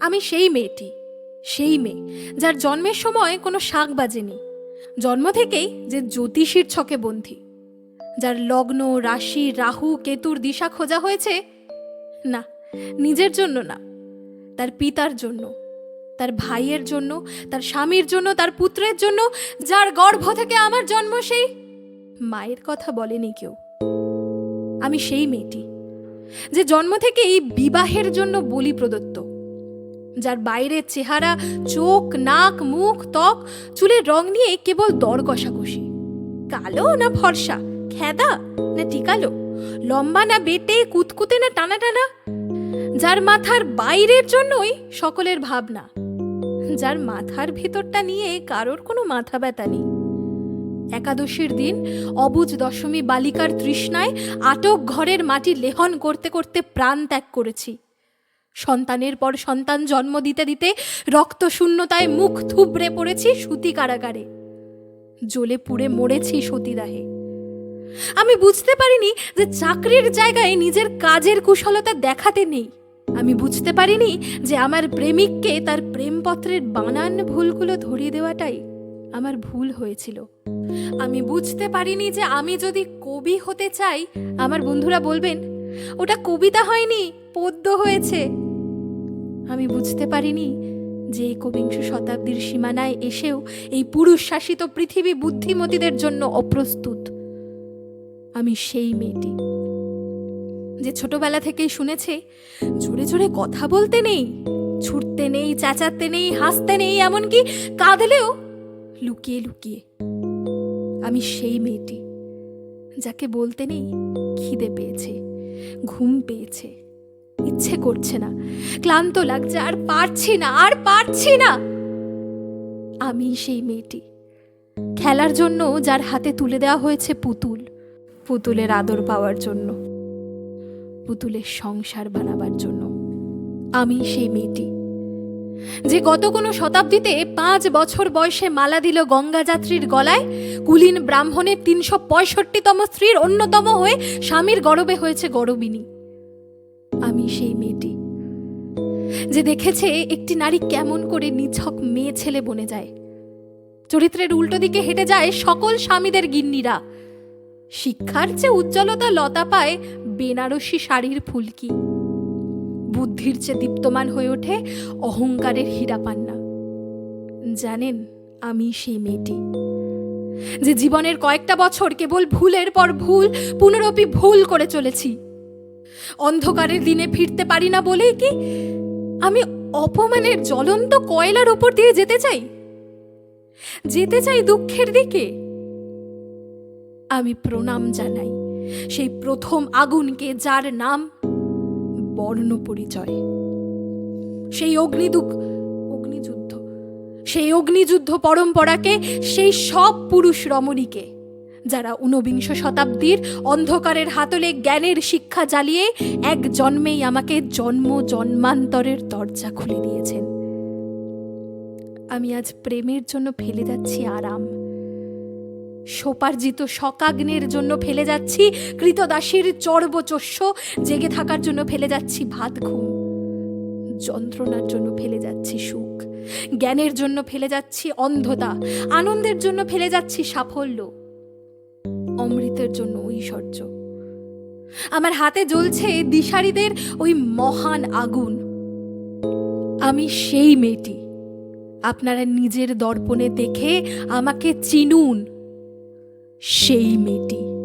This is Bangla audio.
আমি সেই মেয়েটি, সেই মেয়ে, যার জন্মের সময় কোনো শাক বাজেনি। জন্ম থেকেই যে জ্যোতিষীর ছকে বন্ধি যার লগ্ন, রাশি, রাহু, কেতুর দিশা খোঁজা হয়েছে, না, নিজের জন্য না, তার পিতার জন্য, তার ভাইয়ের জন্য, তার স্বামীর জন্য, তার পুত্রের জন্য, যার গর্ভ থেকে আমার জন্ম সেই মায়ের কথা বলেনি কেউ। আমি সেই মেয়েটি, যে জন্ম থেকেই বিবাহের জন্য বলি প্রদত্ত, যার বাইরের চেহারা, চোখ, নাক, মুখ, ত্বক, চুলের রং নিয়ে কেবল দর কষাকষি। কালো না ফর্সা, খেদা না টিকালো, লম্বা না বেটে, কুতকুতে না টানা টানা যার মাথার বাইরের জন্যই সকলের ভাবনা, যার মাথার ভেতরটা নিয়ে কারোর কোনো মাথা ব্যথা নেই। একাদশীর দিন অবুজ দশমী বালিকার তৃষ্ণায় আটক ঘরের মাটি লেহন করতে করতে প্রাণ ত্যাগ করেছি। সন্তানের পর সন্তান জন্ম দিতে দিতে রক্ত শূন্যতায় মুখ থুবড়ে পড়েছি সুতি কারাগারে। জ্বলে পুড়ে মরেছি সতীদাহে আমি বুঝতে পারিনি যে চাকরির জায়গায় নিজের কাজের কুশলতা দেখাতে নেই। আমি বুঝতে পারিনি যে আমার প্রেমিককে তার প্রেমপত্রের বানান ভুলগুলো ধরিয়ে দেওয়াটাই আমার ভুল হয়েছিল। আমি বুঝতে পারিনি যে আমি যদি কবি হতে চাই, আমার বন্ধুরা বলবেন, ওটা কবিতা হয়নি, পদ্য হয়েছে। আমি বুঝতে পারিনি যে একবিংশ শতাব্দীর সীমানায় এসেও এই পুরুষ শাসিত পৃথিবী বুদ্ধিমতীদের জন্য অপ্রস্তুত। আমি সেই মেয়েটি যে ছোটবেলা থেকেই শুনেছে, জোরে জোরে কথা বলতে নেই, ছুটতে নেই, চেঁচাতে নেই, হাসতে নেই, এমনকি কাঁদলেও লুকিয়ে লুকিয়ে। আমি সেই মেয়েটি, যাকে বলতে নেই খিদে পেয়েছে, ঘুম পেয়েছে, ইচ্ছে করছে না, ক্লান্ত লাগছে, আর পারছি না, আর পারছি না। আমি সেই মেয়েটি, খেলার জন্য যার হাতে তুলে দেওয়া হয়েছে পুতুল, পুতুলের আদর পাওয়ার জন্য, পুতুলের সংসার বানাবার জন্য। আমি সেই মেয়েটি যে গত কোনো শতাব্দীতে পাঁচ বছর বয়সে মালা দিল গঙ্গা যাত্রীর গলায়, কুলীন ব্রাহ্মণের তিনশো পঁয়ষট্টিতম স্ত্রীর অন্যতম হয়ে স্বামীর গরবে হয়েছে গরবিনী। আমি সেই মেয়েটি, যে দেখেছে একটি নারী কেমন করে নিছক মেয়ে ছেলে বনে যায়। চরিত্রের উল্টো দিকে হেঁটে যায় সকল স্বামীদের গিন্নিরা। শিক্ষার চেয়ে উজ্জ্বলতা লতা পায় বেনারসি শাড়ির ফুলকি। বুদ্ধির চেয়ে দীপ্তমান হয়ে ওঠে অহংকারের হীরা পান্না জানেন, আমি সেই মেয়েটি। যে জীবনের কয়েকটা বছর কেবল ভুলের পর ভুল, পুনরপি ভুল করে চলেছি। অন্ধকারের দিনে ফিরতে পারি না বলেই কি আমি অপমানের জ্বলন্ত কয়লার ওপর দিয়ে যেতে চাই? যেতে চাই দুঃখের দিকে। আমি প্রণাম জানাই সেই প্রথম আগুনকে যার নাম বর্ণ পরিচয় সেই অগ্নিদুঃখ অগ্নিযুদ্ধ, সেই অগ্নিযুদ্ধ পরম্পরাকে, সেই সব পুরুষ রমণীকে, যারা ঊনবিংশ শতাব্দীর অন্ধকারের হাতলে জ্ঞানের শিক্ষা জ্বালিয়ে এক জন্মেই আমাকে জন্ম জন্মান্তরের দরজা খুলে দিয়েছেন। আমি আজ প্রেমের জন্য ফেলে যাচ্ছি আরাম। সোপার্জিত শকাগ্নের জন্য ফেলে যাচ্ছি, কৃতদাসীর চর্বচস্য, জেগে থাকার জন্য ফেলে যাচ্ছি ভাত ঘুম, যন্ত্রণার জন্য ফেলে যাচ্ছি সুখ, জ্ঞানের জন্য ফেলে যাচ্ছি অন্ধতা, আনন্দের জন্য ফেলে যাচ্ছি সাফল্য, অমৃতের জন্য ঐশ্বর্য। আমার হাতে জ্বলছে দিশারিদের ওই মহান আগুন। আমি সেই মেয়েটি। আপনারা নিজের দর্পণে দেখে আমাকে চিনুন। সেই মেয়েটি।